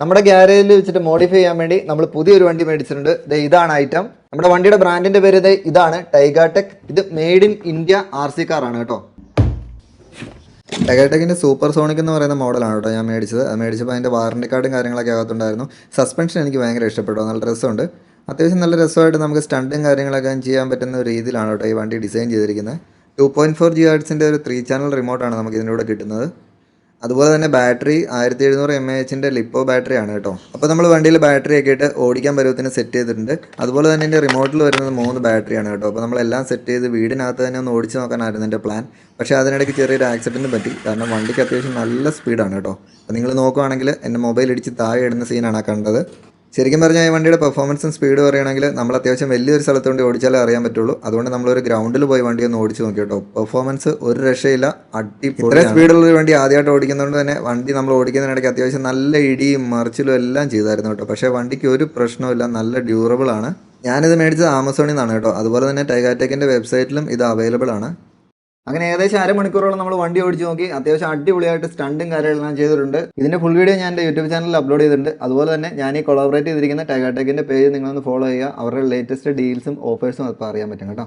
നമ്മുടെ ഗ്യാരേജിൽ വെച്ചിട്ട് മോഡിഫൈ ചെയ്യാൻ വേണ്ടി നമ്മൾ പുതിയൊരു വണ്ടി മേടിച്ചിട്ടുണ്ട്. ദേ ഇതാണ് ഐറ്റം നമ്മുടെ വണ്ടിയുടെ ബ്രാൻഡിന്റെ പേര് ദേ ഇതാണ് ടൈഗാടെക് ഇത് made in India R C car ആണ് കേട്ടോ. ടൈഗാടെക്കിന്റെ സൂപ്പർ സോണിക് എന്ന് പറയുന്ന മോഡലാണ് കേട്ടോ ഞാൻ മേടിച്ചത്. അത് മേടിച്ചപ്പോൾ അതിന്റെ വാറണ്ടി കാർഡും കാര്യങ്ങളൊക്കെ അകത്തുണ്ടായിരുന്നു. സസ്പെൻഷൻ എനിക്ക് ഭയങ്കര ഇഷ്ടപ്പെട്ടു. നല്ല രസമുണ്ട്. അത്യാവശ്യം നല്ല രസമായിട്ട് നമുക്ക് സ്റ്റണ്ടും കാര്യങ്ങളൊക്കെ ചെയ്യാൻ പറ്റുന്ന ഒരു രീതിയിലാണ് കേട്ടോ ഈ വണ്ടി ഡിസൈൻ ചെയ്തിരിക്കുന്നത്. ടു പോയിന്റ് ഫോർ ജി ആർട്സിന്റെ ഒരു ത്രീ ചാനൽ റിമോട്ടാണ് നമുക്ക് ഇതിന്റെ കൂടെ കിട്ടുന്നത്. അതുപോലെ തന്നെ ബാറ്ററി ആയിരത്തി എഴുന്നൂറ് എം എ എച്ചിന്റെ ലിപ്പോ ബാറ്ററി ആണ് കേട്ടോ. അപ്പോൾ നമ്മൾ വണ്ടിയിൽ ബാറ്ററി ഒക്കെ ഇട്ട് ഓടിക്കാൻ പരുവത്തിന് സെറ്റ് ചെയ്തിട്ടുണ്ട്. അതുപോലെ തന്നെ എന്റെ റിമോട്ടിൽ വരുന്നത് മൂന്ന് ബാറ്ററിയാണ് കേട്ടോ. അപ്പോൾ നമ്മളെല്ലാം സെറ്റ് ചെയ്ത് വീടിനകത്ത് തന്നെ ഒന്ന് ഓടിച്ചു നോക്കാനായിരുന്നു എന്റെ പ്ലാൻ പക്ഷേ അതിനിടയ്ക്ക് ചെറിയൊരു ആക്സിഡന്റ് പറ്റി. കാരണം വണ്ടിക്ക് അത്യാവശ്യം നല്ല സ്പീഡാണ് കേട്ടോ. അപ്പോൾ നിങ്ങൾ നോക്കുവാണെങ്കിൽ എന്റെ മൊബൈൽ ഇടിച്ച് താഴെ ഇടുന്ന സീനാണ് കണ്ടത്. ശരിക്കും പറഞ്ഞാൽ ഈ വണ്ടിയുടെ പെർഫോമൻസും സ്പീഡ് പറയുകയാണെങ്കിൽ നമ്മൾ അത്യാവശ്യം വലിയൊരു സ്ഥലത്ത് കൊണ്ട് ഓടിച്ചാലേ അറിയാൻ പറ്റുള്ളൂ അതുകൊണ്ട് നമ്മളൊരു ഗ്രൗണ്ടിൽ പോയി വണ്ടി ഒന്ന് ഓടിച്ച് നോക്കി കേട്ടോ. പെർഫോമൻസ് ഒരു രക്ഷയില്ല. അടി ഇത്രയും സ്പീഡുള്ള ഒരു വണ്ടി ആദ്യമായിട്ട് ഓടിക്കുന്നതുകൊണ്ട് തന്നെ വണ്ടി നമ്മൾ ഓടിക്കുന്നതിനിടയ്ക്ക് അത്യാവശ്യം നല്ല ഇടിയും മറിച്ചിലും എല്ലാം ചെയ്തായിരുന്നു കേട്ടോ. പക്ഷേ വണ്ടിക്ക് ഒരു പ്രശ്നവുമില്ല നല്ല ഡ്യൂറബിൾ ആണ്. ഞാനിത് മേടിച്ചത് ആമസോണിൽ നിന്നാണ് കേട്ടോ. അതുപോലെ തന്നെ ടൈഗാറ്റെക്കിന്റെ വെബ്സൈറ്റിലും ഇത് അവൈലബിൾ ആണ്. അങ്ങനെ ഏകദേശം അരമണിക്കൂറോളം നമ്മൾ വണ്ടി ഓടിച്ച് നോക്കി. അത്യാവശ്യം അടിപൊളിയായിട്ട് സ്റ്റണ്ടും കാര്യങ്ങളെല്ലാം ചെയ്തിട്ടുണ്ട്. ഇതിന്റെ ഫുൾ വീഡിയോ ഞാൻ എന്റെ യൂട്യൂബ് ചാനലിൽ അപ്ലോഡ് ചെയ്തിട്ടുണ്ട്. അതുപോലെ തന്നെ ഞാൻ ഈ കൊളാബറേറ്റ് ചെയ്തിരിക്കുന്ന ടൈഗർ ടെക്കിന്റെ പേജ് നിങ്ങളൊന്ന് ഫോളോ ചെയ്യുക. അവരുടെ ലേറ്റസ്റ്റ് ഡീൽസും ഓഫേഴ്സും അപ്പോൾ അറിയാൻ പറ്റും കേട്ടോ.